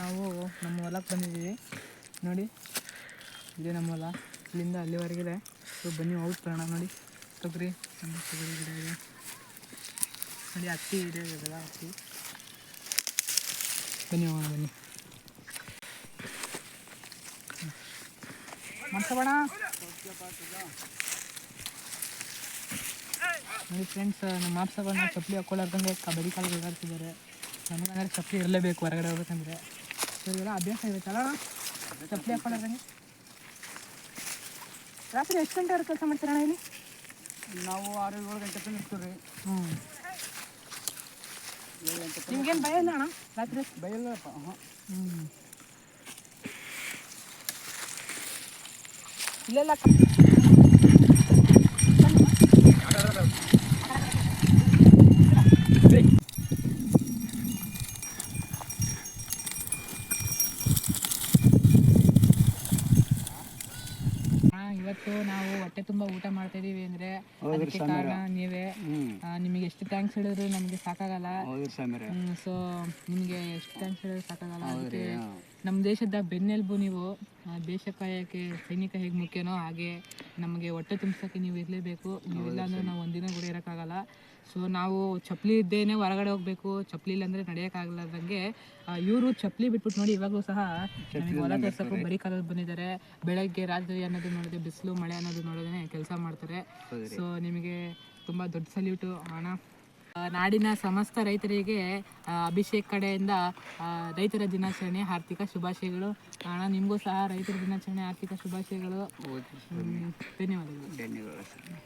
ನಾವು ನಮ್ಮ ಹೊಲಕ್ಕೆ ಬಂದಿದ್ದೀವಿ. ನೋಡಿ, ಇದೆ ನಮ್ಮ ಹೊಲ. ಇಲ್ಲಿಂದ ಅಲ್ಲಿವರೆಗಿದೆ ಸೊ, ಬನ್ನಿ ಔಟ್ ಬರೋಣ. ನೋಡಿ, ತೊಗರಿ. ನಮ್ಮ ತೊಗರಿ ಗಿಡ ಇದೆ. ನೋಡಿ, ಹತ್ತಿ ಇದೆ ಇದೆಲ್ಲ ಹತ್ತಿ. ಬನ್ನಿ, ಹೋಗೋಣ, ಬನ್ನಿ. ನೋಡಿ ಫ್ರೆಂಡ್ಸ್ ನಮ್ಮ ಮಾಪ್ಸಗಳನ್ನ ಚಪ್ಪಲಿ ಹಾಕೊಳ್ಳಾರ್ದಂಗೆ ಕಬಡ್ಡಿ ಕಾಲು ಓಡಾಡ್ತಿದ್ದಾರೆ ನಮಗಂದ್ರೆ ಚಪ್ಪಲಿ ಇರಲೇಬೇಕು ಹೊರಗಡೆ ಹೋಗ್ಬೇಕಂದ್ರೆ. ಸೊ ಇವೆಲ್ಲ ಅಭ್ಯಾಸ ಇರುತ್ತಲ್ಲ ಚಪ್ಪಲಿ ಹಾಕ್ಕೊಳ್ಳಾರ್ದಂಗೆ ರಾತ್ರಿ ಎಷ್ಟು ಗಂಟೆವರೆಗೆ ಕೆಲಸ ಮಾಡ್ತೀರಣ್ಣ ಇಲ್ಲಿ ನಾವು ಆರು ಏಳು ಗಂಟೆ ತನಕ ಇರ್ತೀವಿ ರೀ ಹ್ಞೂ ಏಳು ಗಂಟೆ ನಿಮ್ಗೇನು ಭಯ ಇಲ್ಲ ಅಣ್ಣ ರಾತ್ರಿ ಬೈಲ್ಲಪ್ಪ ಹಾಂ ಹ್ಞೂ ಇಲ್ಲೆಲ್ಲ ಇವತ್ತು ನಾವು ಹೊಟ್ಟೆ ತುಂಬಾ ಊಟ ಮಾಡ್ತಾ ಇದೀವಿ ಅಂದ್ರೆ ಅದಕ್ಕೆ ಕಾರಣ ನೀವೇ. ನಿಮಗೆ ಎಷ್ಟು ಥ್ಯಾಂಕ್ಸ್ ಹೇಳಿದ್ರು ನಮ್ಗೆ ಸಾಕಾಗಲ್ಲ. ಸೊ ನಿಮಗೆ ಎಷ್ಟು ಥ್ಯಾಂಕ್ಸ್ ಹೇಳಿದ್ರು ಸಾಕಾಗಲ್ಲ. ನಮ್ ನಮ್ಮ ದೇಶದ ಬೆನ್ನೆಲ್ಬು ನೀವು ದೇಶ ಕಾಯಕ್ಕೆ ಸೈನಿಕ ಹೇಗೆ ಮುಖ್ಯನೋ ಹಾಗೆ ನಮಗೆ ಹೊಟ್ಟೆ ತುಂಬಿಸೋಕ್ಕೆ ನೀವು ಇರಲೇಬೇಕು. ನೀವಿಲ್ಲ ಅಂದರೆ ನಾವು ಒಂದಿನ ಕೂಡ ಇರೋಕ್ಕಾಗಲ್ಲ. ಸೊ ನಾವು ಚಪ್ಪಲಿ ಇದ್ದೇನೆ ಹೊರಗಡೆ ಹೋಗಬೇಕು. ಚಪ್ಪಲಿ ಇಲ್ಲಾಂದ್ರೆ ನಡೆಯೋಕ್ಕಾಗಲಾರ್ದಂಗೆ ಇವರು ಚಪ್ಪಲಿ ಬಿಟ್ಬಿಟ್ಟು ನೋಡಿ ಇವಾಗಲೂ ಸಹ ಹೊಲ ಕೆಲಸಕ್ಕೂ ಬರೀ ಕಾಲದಲ್ಲಿ ಬಂದಿದ್ದಾರೆ. ಬೆಳಗ್ಗೆ ರಾತ್ರಿ ಅನ್ನೋದು ನೋಡಿದ್ರೆ ಬಿಸಿಲು ಮಳೆ ಅನ್ನೋದು ನೋಡೋದೇ ಕೆಲಸ ಮಾಡ್ತಾರೆ. ಸೊ ನಿಮಗೆ ತುಂಬ ದೊಡ್ಡ ಸಲ್ಯೂಟು ಹಣ ನಾಡಿನ ಸಮಸ್ತ ರೈತರಿಗೆ ಅಭಿಷೇಕ್ ಕಡೆಯಿಂದ ರೈತರ ದಿನಾಚರಣೆ ಆರ್ಥಿಕ ಶುಭಾಶಯಗಳು. ಅಣ್ಣ ನಿಮಗೂ ಸಹ ರೈತರ ದಿನಾಚರಣೆ ಆರ್ಥಿಕ ಶುಭಾಶಯಗಳು. ಧನ್ಯವಾದಗಳು. ಧನ್ಯವಾದ